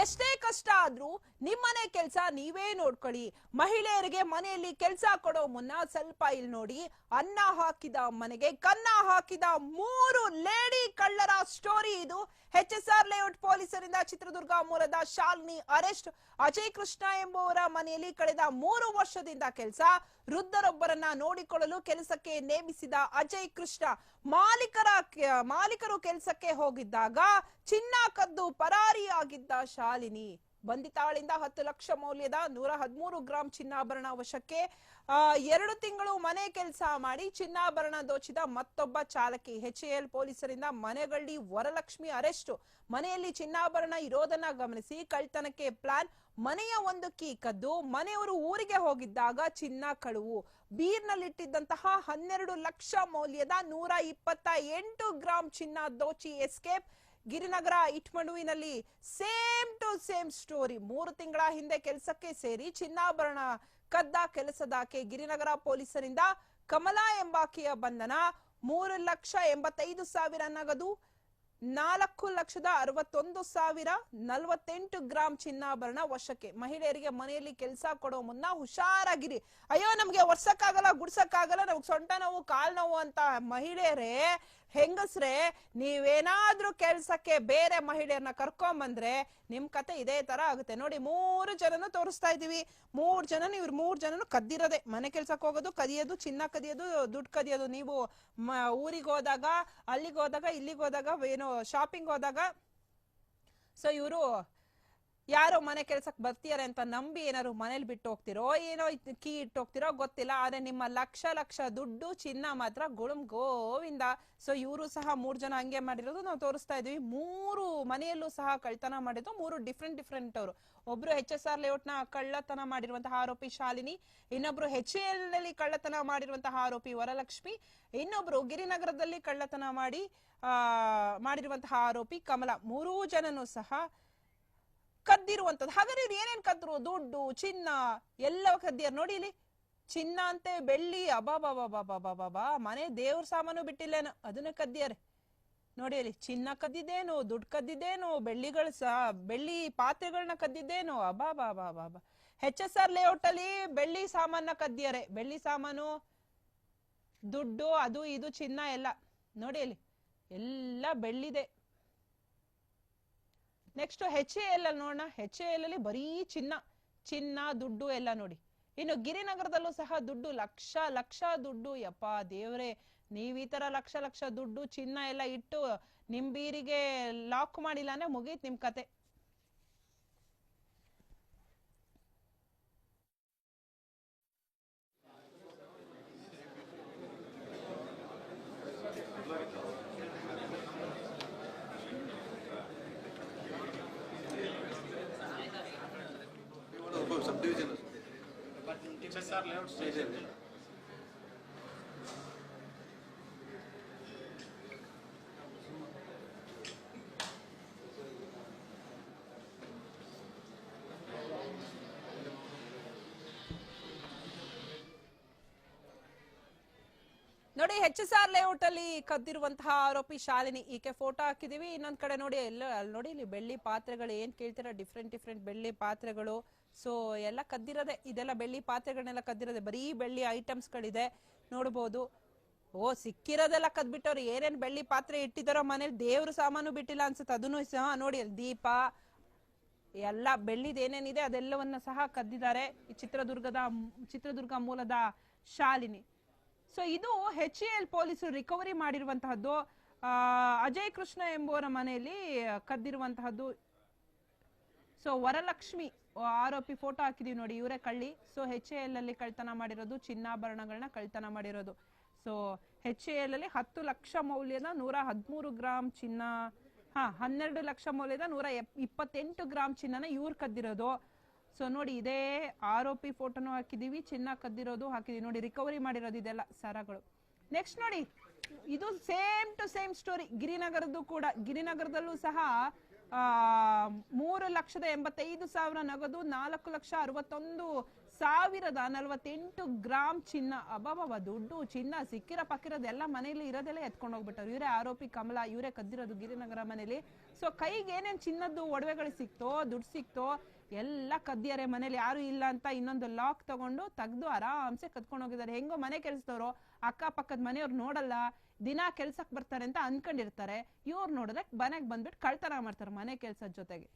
ಎಷ್ಟೇ ಕಷ್ಟ ಆದ್ರೂ ನಿಮ್ಮನೆ ಕೆಲಸ ನೀವೇ ನೋಡ್ಕೊಳ್ಳಿ. ಮಹಿಳೆಯರಿಗೆ ಮನೆಯಲ್ಲಿ ಕೆಲಸ ಕೊಡೋ ಮುನ್ನ ಸ್ವಲ್ಪ ಇಲ್ಲಿ ನೋಡಿ, ಅನ್ನ ಹಾಕಿದ ಮನೆಗೆ ಕನ್ನ ಹಾಕಿದ ಮೂರು ಲೇಡಿ ಕಳ್ಳರ ಸ್ಟೋರಿ ಇದು. ಎಚ್ ಎಸ್ ಆರ್ ಲೇಔಟ್ ಪೊಲೀಸರಿಂದ ಚಿತ್ರದುರ್ಗ ಮೂಲದ ಶಾಲಿನಿ ಅರೆಸ್ಟ್. ಅಜಯ್ ಕೃಷ್ಣ ಎಂಬುವರ ಮನೆಯಲ್ಲಿ ಕಳೆದ ಮೂರು ವರ್ಷದಿಂದ ಕೆಲಸ. ವೃದ್ಧರೊಬ್ಬರನ್ನ ನೋಡಿಕೊಳ್ಳಲು ಕೆಲಸಕ್ಕೆ ನೇಮಿಸಿದ ಅಜಯ್ ಕೃಷ್ಣ. ಮಾಲೀಕರ ಮಾಲೀಕರು ಕೆಲಸಕ್ಕೆ ಹೋಗಿದ್ದಾಗ ಚಿನ್ನ ಕದ್ದು ಪರಾರಿಯಾಗಿದ್ದ ಶಾಲಿನಿ ಬಂಧಿತಾಳಿಂದ ಹತ್ತು ಲಕ್ಷ ಮೌಲ್ಯದ ನೂರ ಹದಿಮೂರು ಗ್ರಾಂ ಚಿನ್ನಾಭರಣ ವಶಕ್ಕೆ ಎರಡು ತಿಂಗಳು ಮನೆ ಕೆಲಸ ಮಾಡಿ ಚಿನ್ನಾಭರಣ ದೋಚಿದ ಮತ್ತೊಬ್ಬ ಚಾಲಕಿ. ಎಲ್ ಪೊಲೀಸರಿಂದ ಮನೆಗಳ್ಳಿ ವರಲಕ್ಷ್ಮಿ ಅರೆಸ್ಟ್. ಮನೆಯಲ್ಲಿ ಚಿನ್ನಾಭರಣ ಇರೋದನ್ನ ಗಮನಿಸಿ ಕಳ್ತನಕ್ಕೆ ಪ್ಲಾನ್. ಮನೆಯ ಒಂದು ಕೀ ಕದ್ದು, ಮನೆಯವರು ಊರಿಗೆ ಹೋಗಿದ್ದಾಗ ಚಿನ್ನ ಕಳುವು. ಬೀರ್ನಲ್ಲಿಟ್ಟಿದ್ದಂತಹ ಹನ್ನೆರಡು ಲಕ್ಷ ಮೌಲ್ಯದ ನೂರ ಇಪ್ಪತ್ತ ಎಂಟು ಗ್ರಾಂ ಚಿನ್ನ ದೋಚಿ ಎಸ್ಕೇಪ್. ಗಿರಿನಗರ ಇಟ್ಮಡುವಿನಲ್ಲಿ ಸೇಮ್ ಟು ಸೇಮ್ ಸ್ಟೋರಿ. ಮೂರು ತಿಂಗಳ ಹಿಂದೆ ಕೆಲಸಕ್ಕೆ ಸೇರಿ ಚಿನ್ನಾಭರಣ ಕದ್ದ ಕೆಲಸದಾಕೆ ಗಿರಿನಗರ ಪೊಲೀಸರಿಂದ ಕಮಲಾ ಎಂಬಾಕೆಯ ಬಂಧನ. ಮೂರು ಲಕ್ಷ ಎಂಬತ್ತೈದು ಸಾವಿರ ನಗದು. ನಾಲ್ಕು ಲಕ್ಷದ ಅರವತ್ತೊಂದು ಸಾವಿರ ನಲವತ್ತೆಂಟು ಗ್ರಾಂ ಚಿನ್ನಾಭರಣ ವಶಕ್ಕೆ. ಮಹಿಳೆಯರಿಗೆ ಮನೆಯಲ್ಲಿ ಕೆಲಸ ಕೊಡೋ ಮುನ್ನ ಹುಷಾರಾಗಿರಿ. ಅಯ್ಯೋ, ನಮ್ಗೆ ಒರ್ಸಕ್ಕಾಗಲ್ಲ, ಗುಡ್ಸಕ್ಕಾಗಲ್ಲ, ನಮ್ಗೆ ಸೊಂಟ ನೋವು, ಕಾಲ್ ನೋವು ಅಂತ ಮಹಿಳೆಯರೇ ಹೆಂಗಸ್ರೆ, ನೀವೇನಾದ್ರೂ ಕೆಲ್ಸಕ್ಕೆ ಬೇರೆ ಮಹಿಳೆಯರನ್ನ ಕರ್ಕೊಂಬಂದ್ರೆ ನಿಮ್ ಕತೆ ಇದೇ ತರ ಆಗುತ್ತೆ. ನೋಡಿ, ಮೂರು ಜನನು ತೋರಿಸ್ತಾ ಇದೀವಿ ಮೂರ್ ಜನ ಇವ್ರು ಮೂರ್ ಜನನು ಕದ್ದಿರೋದೆ. ಮನೆ ಕೆಲ್ಸಕ್ಕೆ ಹೋಗೋದು, ಕದಿಯೋದು, ಚಿನ್ನ ಕದಿಯೋದು, ದುಡ್ಡು ಕದಿಯೋದು. ನೀವು ಊರಿಗೆ ಹೋದಾಗ, ಅಲ್ಲಿಗೆ ಹೋದಾಗ, ಇಲ್ಲಿಗೆ ಹೋದಾಗ, ಏನು ಶಾಪಿಂಗ್ ಹೋದಾಗ. ಸೊ ಇವರು ಯಾರೋ ಮನೆ ಕೆಲ್ಸಕ್ಕೆ ಬರ್ತೀಯಾರೆ ಅಂತ ನಂಬಿ ಏನಾದ್ರು ಮನೇಲಿ ಬಿಟ್ಟು ಹೋಗ್ತಿರೋ, ಏನೋ ಕೀ ಇಟ್ಟು ಹೋಗ್ತಿರೋ ಗೊತ್ತಿಲ್ಲ. ಆದ್ರೆ ನಿಮ್ಮ ಲಕ್ಷ ಲಕ್ಷ ದುಡ್ಡು, ಚಿನ್ನ ಮಾತ್ರ ಗುಳುಂ ಗೋವಿಂದ. ಸೊ ಇವರು ಸಹ ಮೂರು ಜನ ಹಂಗೆ ಮಾಡಿರೋದು ನಾವು ತೋರಿಸ್ತಾ ಇದ್ವಿ. ಮೂರು ಮನೆಯಲ್ಲೂ ಸಹ ಕಳ್ತನ ಮಾಡಿದ್ದು ಮೂರು ಡಿಫ್ರೆಂಟ್ ಡಿಫ್ರೆಂಟ್ ಅವರು. ಒಬ್ರು ಎಚ್ ಎಸ್ ಆರ್ ಲೇಔಟ್ ಕಳ್ಳತನ ಮಾಡಿರುವಂತಹ ಆರೋಪಿ ಶಾಲಿನಿ, ಇನ್ನೊಬ್ರು ಎಚ್ ಎಲ್ನಲ್ಲಿ ಕಳ್ಳತನ ಮಾಡಿರುವಂತಹ ಆರೋಪಿ ವರಲಕ್ಷ್ಮಿ, ಇನ್ನೊಬ್ರು ಗಿರಿನಗರದಲ್ಲಿ ಕಳ್ಳತನ ಮಾಡಿ, ಆ, ಮಾಡಿರುವಂತಹ ಆರೋಪಿ ಕಮಲ. ಮೂರೂ ಜನನು ಸಹ ಕದ್ದಿರುವಂತದ್ದು ಹಾಗಾದ್ರೆ ಇವ್ರು ಏನೇನ್ ಕದ್ರು ದುಡ್ಡು, ಚಿನ್ನ, ಎಲ್ಲ ಕದ್ದಿಯಾರ ನೋಡಿ ಇಲ್ಲಿ. ಚಿನ್ನ ಅಂತೆ, ಬೆಳ್ಳಿ ಅಬಾಬಾಬಾಬಾಬಾ ಮನೆ ದೇವ್ರ ಸಾಮಾನು ಬಿಟ್ಟಿಲ್ಲೇನ ಅದನ್ನ ಕದ್ದಿಯಾರೆ ನೋಡಿ ಅಲ್ಲಿ, ಚಿನ್ನ ಕದ್ದಿದ್ದೇನು, ದುಡ್ಡು ಕದ್ದಿದ್ದೇನು, ಬೆಳ್ಳಿಗಳ ಸಹ ಬೆಳ್ಳಿ ಪಾತ್ರೆಗಳನ್ನ ಕದ್ದಿದ್ದೇನು, ಅಬಾಬಾಬಾಬಾಬಾ. ಹೆಚ್ ಎಸ್ ಆರ್ ಲೇಔಟ್ ಅಲ್ಲಿ ಬೆಳ್ಳಿ ಸಾಮಾನ ಕದ್ದಿಯಾರೆ ಬೆಳ್ಳಿ ಸಾಮಾನು, ದುಡ್ಡು, ಅದು, ಇದು, ಚಿನ್ನ ಎಲ್ಲ. ನೋಡಿ ಅಲ್ಲಿ, ಎಲ್ಲ ಬೆಳ್ಳಿದೆ. ನೆಕ್ಸ್ಟ್ ಹೆಚ್ ಎ ಎಲ್ ಅಲ್ಲಿ ನೋಡೋಣ. ಹೆಚ್ ಎ ಎಲ್ ಅಲ್ಲಿ ಬರೀ ಚಿನ್ನ ಚಿನ್ನ, ದುಡ್ಡು ಎಲ್ಲ ನೋಡಿ. ಇನ್ನು ಗಿರಿನಗರದಲ್ಲೂ ಸಹ ದುಡ್ಡು, ಲಕ್ಷ ಲಕ್ಷ ದುಡ್ಡು. ಯಪ್ಪ ದೇವ್ರೆ, ನೀವ್ ಈ ತರ ಲಕ್ಷ ಲಕ್ಷ ದುಡ್ಡು, ಚಿನ್ನ ಎಲ್ಲ ಇಟ್ಟು ನಿಮ್ ಬೀರಿಗೆ ಲಾಕ್ ಮಾಡಿಲ್ಲ ಅಂದ್ರೆ ಮುಗೀತ್ ನಿಮ್ ಕತೆ. HSR layout station. ನೋಡಿ ಹೆಚ್ ಎಸ್ ಆರ್ ಲೇಔಟ್ ಅಲ್ಲಿ ಕದ್ದಿರುವಂತಹ ಆರೋಪಿ ಶಾಲಿನಿ ಈಕೆ ಫೋಟೋ ಹಾಕಿದೀವಿ ಇನ್ನೊಂದ್ ಕಡೆ ನೋಡಿ ಎಲ್ಲ ಅಲ್ಲಿ ನೋಡಿ ಇಲ್ಲಿ ಬೆಳ್ಳಿ ಪಾತ್ರೆಗಳು ಏನ್ ಕೇಳ್ತೀರಾ? ಡಿಫ್ರೆಂಟ್ ಡಿಫ್ರೆಂಟ್ ಬೆಳ್ಳಿ ಪಾತ್ರೆಗಳು. ಸೊ ಎಲ್ಲ ಕದ್ದಿರೋದೆ, ಇದೆಲ್ಲ ಬೆಳ್ಳಿ ಪಾತ್ರೆಗಳನ್ನೆಲ್ಲ ಕದ್ದಿರೋದೆ, ಬರೀ ಬೆಳ್ಳಿ ಐಟಮ್ಸ್ಗಳಿದೆ ನೋಡ್ಬೋದು. ಓ, ಸಿಕ್ಕಿರೋದೆಲ್ಲ ಕದ್ಬಿಟ್ಟವ್ರು, ಏನೇನು ಬೆಳ್ಳಿ ಪಾತ್ರೆ ಇಟ್ಟಿದ್ದಾರೋ ಮನೇಲಿ ದೇವ್ರ ಸಾಮಾನು ಬಿಟ್ಟಿಲ್ಲ ಅನ್ಸುತ್ತೆ. ಅದನ್ನು ಸಹ ನೋಡಿ, ದೀಪ, ಎಲ್ಲ ಬೆಳ್ಳಿದ ಏನೇನಿದೆ ಅದೆಲ್ಲವನ್ನ ಸಹ ಕದ್ದಿದ್ದಾರೆ ಈ ಚಿತ್ರದುರ್ಗದ, ಚಿತ್ರದುರ್ಗ ಮೂಲದ ಶಾಲಿನಿ. ಸೊ ಇದು ಎಚ್ ಎಲ್ ಪೊಲೀಸರು ರಿಕವರಿ ಮಾಡಿರುವಂತಹದ್ದು ಅಜಯ್ ಕೃಷ್ಣ ಎಂಬುವರ ಮನೆಯಲ್ಲಿ ಕದ್ದಿರುವಂತಹದ್ದು ಸೊ ವರಲಕ್ಷ್ಮಿ ಆರೋಪಿ ಫೋಟೋ ಹಾಕಿದೀವಿ ನೋಡಿ, ಇವರೇ ಕಳ್ಳಿ. ಸೊ ಎಚ್ ಎಲ್ ಅಲ್ಲಿ ಕಳ್ತನ ಮಾಡಿರೋದು, ಚಿನ್ನಾಭರಣಗಳನ್ನ ಕಳ್ತನ ಮಾಡಿರೋದು. ಸೊ ಎಚ್ ಎಲ್ ಅಲ್ಲಿ ಹತ್ತು ಲಕ್ಷ ಮೌಲ್ಯದ ನೂರ ಹದಿಮೂರು ಗ್ರಾಮ್ ಚಿನ್ನ, ಹಾ, ಹನ್ನೆರಡು ಲಕ್ಷ ಮೌಲ್ಯದ ನೂರ ಇಪ್ಪತ್ತೆಂಟು ಗ್ರಾಮ್ ಚಿನ್ನನ ಇವ್ರು ಕದ್ದಿರೋದು. ಸೊ ನೋಡಿ, ಇದೇ ಆರೋಪಿ ಫೋಟೋನು ಹಾಕಿದೀವಿ, ಚಿನ್ನ ಕದ್ದಿರೋದು ಹಾಕಿದೀವಿ. ನೋಡಿ ರಿಕವರಿ ಮಾಡಿರೋದು ಇದೆಲ್ಲ ಸರಗಳು. ನೆಕ್ಸ್ಟ್ ನೋಡಿ, ಇದು ಸೇಮ್ ಟು ಸೇಮ್ ಸ್ಟೋರಿ ಗಿರಿನಗರದ್ದು ಕೂಡ, ಗಿರಿನಗರದಲ್ಲೂ ಸಹ, ಆ ಮೂರು ಲಕ್ಷದ ಎಂಬತ್ತೈದು ಸಾವಿರ ನಗದು ನಾಲ್ಕು ಲಕ್ಷ ಅರವತ್ತೊಂದು ಸಾವಿರದ ನಲವತ್ತೆಂಟು ಗ್ರಾಮ್ ಚಿನ್ನ ಅಭಾವ ದುಡ್ಡು, ಚಿನ್ನ ಸಿಕ್ಕಿರ ಪಕ್ಕಿರೋದು ಎಲ್ಲ ಮನೆಯಲ್ಲಿ ಇರೋದೆಲ್ಲ ಎತ್ಕೊಂಡು ಹೋಗ್ಬಿಟ್ಟರು ಇವರೇ ಆರೋಪಿ ಕಮಲ, ಇವರೇ ಕದ್ದಿರೋದು ಗಿರಿನಗರ ಮನೇಲಿ ಸೊ ಕೈಗೆ ಏನೇನು ಚಿನ್ನದ್ದು ಒಡವೆಗಳು ಸಿಕ್ತೋ, ದುಡ್ಡು ಸಿಕ್ತೋ ಎಲ್ಲ ಕದ್ದಿಯಾರೆ ಮನೇಲಿ, ಯಾರು ಇಲ್ಲ ಅಂತ ಇನ್ನೊಂದು ಲಾಕ್ ತಗೊಂಡು ತೆಗೆದು ಆರಾಮ್ಸೆ ಕದ್ಕೊಂಡು ಹೋಗಿದ್ದಾರೆ. ಹೆಂಗೋ ಮನೆ ಕೆಲ್ಸದವ್ರು, ಅಕ್ಕಪಕ್ಕದ ಮನೆಯವ್ರು ನೋಡಲ್ಲ, ದಿನ ಕೆಲ್ಸಕ್ಕೆ ಬರ್ತಾರೆ ಅಂತ ಅನ್ಕೊಂಡಿರ್ತಾರೆ. ಇವ್ರು ನೋಡಿದ್ರೆ ಮನೆಗೆ ಬಂದ್ಬಿಟ್ಟು ಕಳ್ತನ ಮಾಡ್ತಾರೆ ಮನೆ ಕೆಲಸದ ಜೊತೆಗೆ.